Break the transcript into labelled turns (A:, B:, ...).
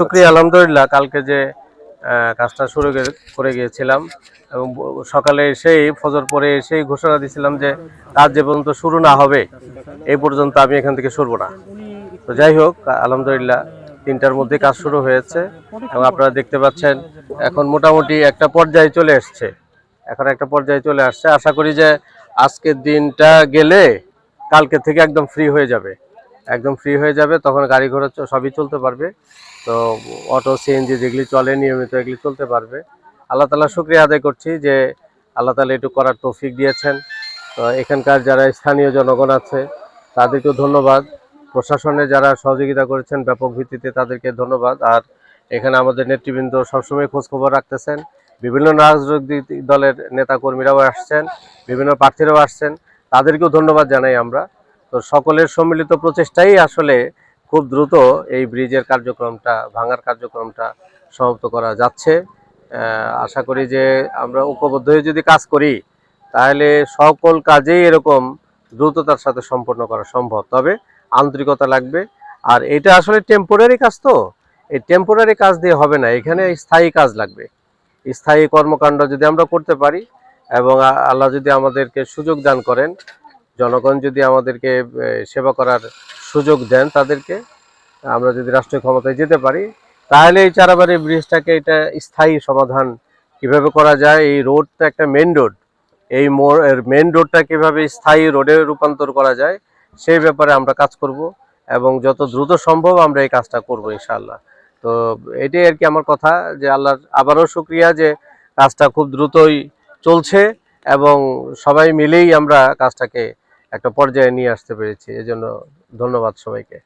A: শুক্রিয়া, আলহামদুলিল্লাহ। কালকে যে কাজটা শুরু করে গিয়েছিলাম এবং সকালে এসেই, ফজর পরে এসেই ঘোষণা দিয়েছিলাম যে কাজ যে পর্যন্ত শুরু না হবে, এই পর্যন্ত আমি এখান থেকে সরবো না। তো যাই হোক, আলহামদুলিল্লাহ, তিনটার মধ্যে কাজ শুরু হয়েছে এবং আপনারা দেখতে পাচ্ছেন, এখন মোটামুটি একটা পর্যায়ে চলে এসছে। এখন একটা পর্যায়ে চলে আসছে। আশা করি যে, আজকের দিনটা গেলে কালকে থেকে একদম ফ্রি হয়ে যাবে। একদম ফ্রি হয়ে যাবে, তখন গাড়ি ঘোড়া সবই চলতে পারবে। তো অটো সিএনজি যেগুলি চলে, নিয়মিত এগুলি চলতে পারবে। আল্লাহ তালা শুক্রিয়া আদায় করছি যে আল্লাহ তালা এটু করার তৌফিক দিয়েছেন। তো এখানকার যারা স্থানীয় জনগণ আছে, তাদেরকেও ধন্যবাদ। প্রশাসনে যারা সহযোগিতা করেছেন ব্যাপক ভিত্তিতে তাদেরকে ধন্যবাদ। আর এখানে আমাদের নেতৃবৃন্দ সবসময় খোঁজখবর রাখতেছেন। বিভিন্ন রাজনৈতিক দলের নেতাকর্মীরাও আসছেন, বিভিন্ন প্রার্থীরাও আসছেন। তাদেরকেও ধন্যবাদ জানাই আমরা। তো সকলের সম্মিলিত প্রচেষ্টাই আসলে খুব দ্রুত এই ব্রিজের কার্যক্রমটা, ভাঙার কার্যক্রমটা সমাপ্ত করা যাচ্ছে। আশা করি যে আমরা ঐক্যবদ্ধ হয়ে যদি কাজ করি, তাহলে সকল কাজেই এরকম দ্রুততার সাথে সম্পন্ন করা সম্ভব। তবে আন্তরিকতা লাগবে। আর এটা আসলে টেম্পোরারি কাজ তো। এই টেম্পোরারি কাজ দিয়ে হবে না। এখানে স্থায়ী কাজ লাগবে। স্থায়ী কর্মকাণ্ড যদি আমরা করতে পারি এবং আল্লাহ যদি আমাদেরকে সুযোগ দান করেন জনগণ যদি আমাদেরকে সেবা করার সুযোগ দেন তাদেরকে, আমরা যদি রাষ্ট্রীয় ক্ষমতায় যেতে পারি, তাহলে এই চারাবাড়ি ব্রিজটাকে এটা স্থায়ী সমাধান কীভাবে করা যায়? এই রোডটা একটা মেন রোড এই মেন রোডটা কীভাবে স্থায়ী রোডে রূপান্তর করা যায়, সেই ব্যাপারে আমরা কাজ করব এবং যত দ্রুত সম্ভব আমরা এই কাজটা করব, ইনশাআল্লাহ। তো এটাই আর কি আমার কথা, যে আল্লাহর আবারও শুক্রিয়া যে কাজটা খুব দ্রুতই চলছে এবং সবাই মিলেই আমরা কাজটাকে একটা পর্যায়ে নিয়ে আসতে পেরেছি। এজন্য ধন্যবাদ সবাইকে।